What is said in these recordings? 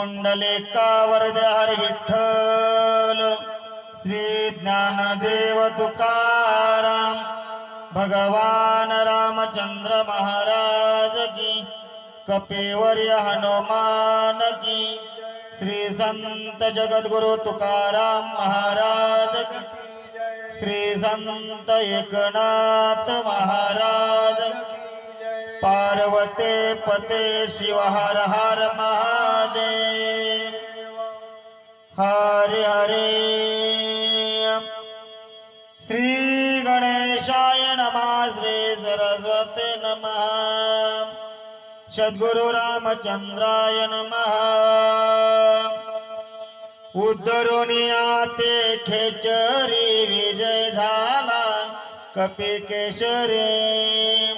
पुंडलिकावर हर विठ्ठल. श्री ज्ञानदेव तुकाराम भगवान रामचंद्र महाराज की कपेवर्य हनुमान की श्री संत जगद्गुरु तुकाराम महाराज की श्री संत एकनाथ महाराज पार्वते पते शिव हर हर महादेव। हरे हरे। श्री गणेशाय नमः श्री सरस्वते नमः। सद्गुरु रामचंद्राय नमः। उद्धरुनिया ते खेचरी विजय झाला कपी केशरी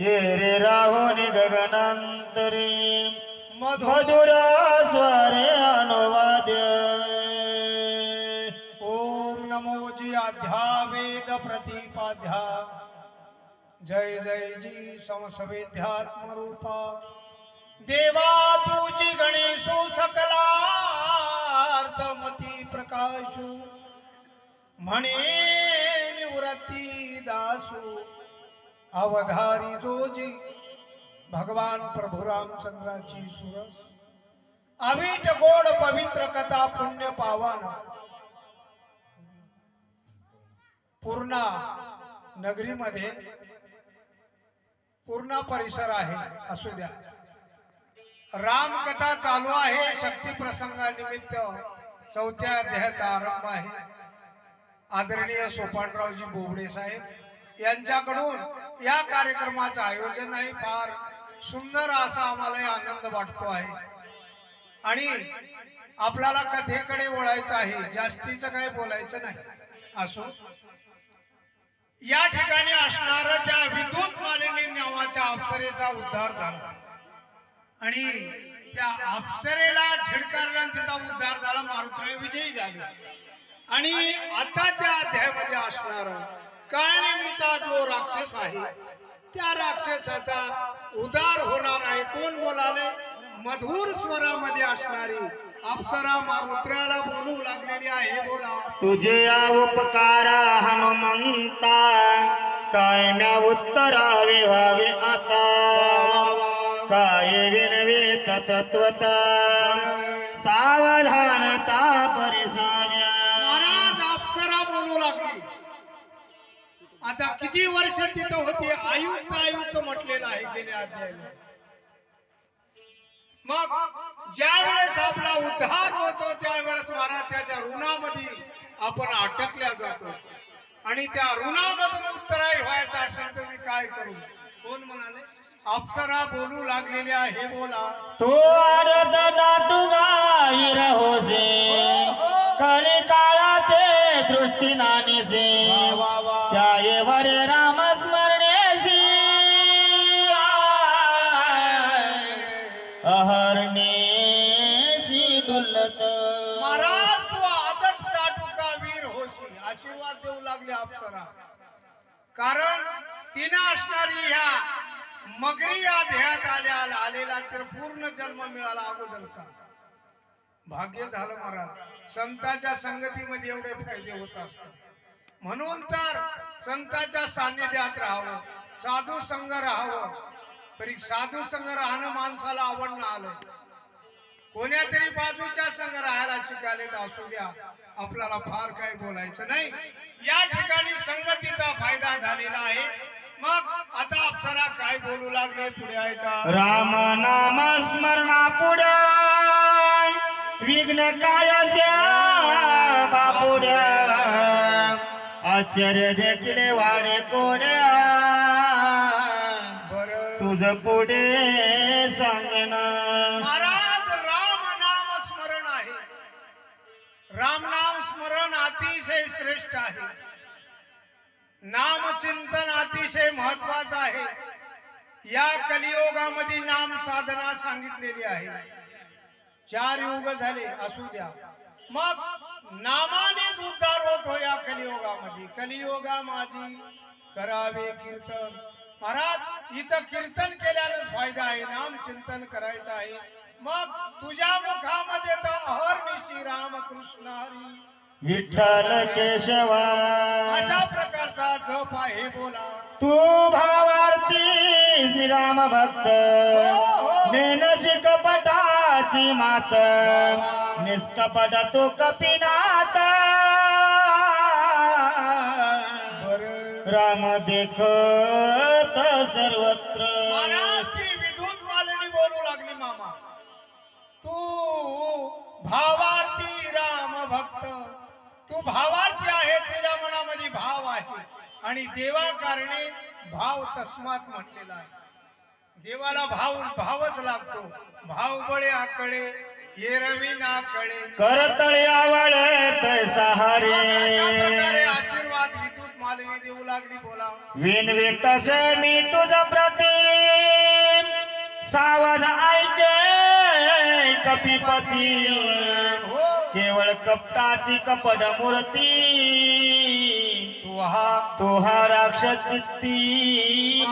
हेरे रे राहुनी गगनांतरी मधुर स्वरे अनुवाद्य ओम नमो जी अध्या वेद प्रतिपाध्या जय जय जी समसवेद्यात्म रूपा देवा तुझी गणेशो सकलार्थमती प्रकाशो. म्हणे निवृत्ती दासू. अवधारी रोजी भगवान प्रभू रामचंद्राची सुरस अवीट गोड पवित्र कथा पुण्य पावन. पूर्णा नगरीमध्ये पूर्णा परिसर आहे असू द्या. रामकथा चालू आहे शक्ती प्रसंगानिमित्त चौथ्या अध्यायाचा आरंभ आहे. आदरणीय सोपानरावजी बोबडे साहेब यांच्याकडून या कार्यक्रमाचं आयोजन आहे फार सुंदर असा आम्हाला आनंद वाटतो आहे. आणि आपल्याला कथेकडे वळायचं आहे जास्तीचं काही बोलायचं नाही. असो. या ठिकाणी असणार त्या विद्युत मालिनी नावाच्या अप्सरेचा उद्धार झाला. आणि त्या अप्सरेला झिडकारल्यानं तिचा उद्धार झाला मारुतराय विजयी झाले. आणि आताच्या अध्यायामध्ये असणार काळनेमीचा जो राक्षस आहे त्या राक्षसाचा उदार होणार आहे कोण बोलाले? मधुर स्वरामध्ये असणारी अप्सरा मारुत्र्याला बोलू लागलेली आहे बोला. तुझे या उपकारा हनुमंता काय म्या उत्तरावे व्हावे आता? काय विनवे तत्वता? सावधानता परिसाव्या महाराज अप्सरा बोलू लागली. आता किती वर्ष तिथं होती? आयुक्त आयुक्त म्हटलेलं आहे गेल्या अध्यायाला. मग ज्या वेळेस आपला उद्धार होतो त्यावेळेस महाराज त्याच्या ऋणामध्ये आपण अटकल्या जातो. आणि त्या ऋणामधून उत्तराई व्हायचं असेल तर मी काय करू? कोण म्हणाले? अप्सरा बोलू लागलेली आहे बोला. तो आरदना तुगाई रहोसे कळी काळा ते दृष्टी नानीसे त्याये वरे राम स्मरणेशी अहरणेसी डुलत. महाराज तू आदत दाटुका वीर होशी आशीर्वाद देऊ लागले अप्सरा. कारण तिनं असणारी ह्या मगरी या ध्येयात आल्या आलेला तर पूर्ण जन्म मिळाला अगोदरचा. भाग्य झालं महाराज. संतांच्या संगतीमध्ये एवढे फायदे होत असतात. म्हणून तर संतांच्या सान्निध्यात राहावं साधू संघ राहावं. तरी साधू संघ राहणं माणसाला आवडणं आलं कोण्या तरी बाजूच्या संघ राहायला शिकायले असू द्या आपल्याला फार काही बोलायचं नाही. या ठिकाणी संगतीचा फायदा झालेला आहे. मग आता अप्सरा काय बोलू लागले पुढे ऐका राम नाम स्मरणा पुढे विघ्न काय बापुड्या आश्चर्य देखील वाडे कोड्या तुझ पुढे सांगना महाराज राम नाम स्मरण आहे. राम नाम स्मरण अतिशय श्रेष्ठ आहे. नाम चिंतन अतिशय महत्वाचं आहे. या कलियोगामध्ये नाम साधना सांगितलेली आहे. चार युग झाले असू द्या. मग नामानेच उद्धार होतो या कलियुगामध्ये. कलियुगा माझी करावे कीर्तन. महाराज इथं कीर्तन केल्यानंच फायदा आहे. नाम चिंतन करायचं आहे. मग तुझ्या मुखामध्ये तर अहर्निशी रामकृष्ण हरी. विठ्ठल केशवा. अशा प्रकारचा जप आहे बोला. तू भावार्थी श्रीराम भक्त नेनशी कपटाची मात. निष्कपट तू कपिनात राम देखत सर्वत्र. महाराज ती मालिनी बोलू लागली मामा. तू भावार्थी राम भक्त. तू भावार्थी आहे तुझ्या मनामध्ये भाव आहे. आणि देवा कारणे भाव तस्मात म्हटलेला आहे. देवाला भाव भावच लागतो. भाव बळे आकडे येरवी नाकडे. करतळी आवळे तैसा हरे अशा प्रकारे आशीर्वाद विद्युत मालिनी देऊ लागली बोला. विनवे तसे मी तुझ प्रती सावध ऐके कपिपती. हो. केवळ कपटाची कपट मूर्ती. तू हा तो हा राक्षस चित्ती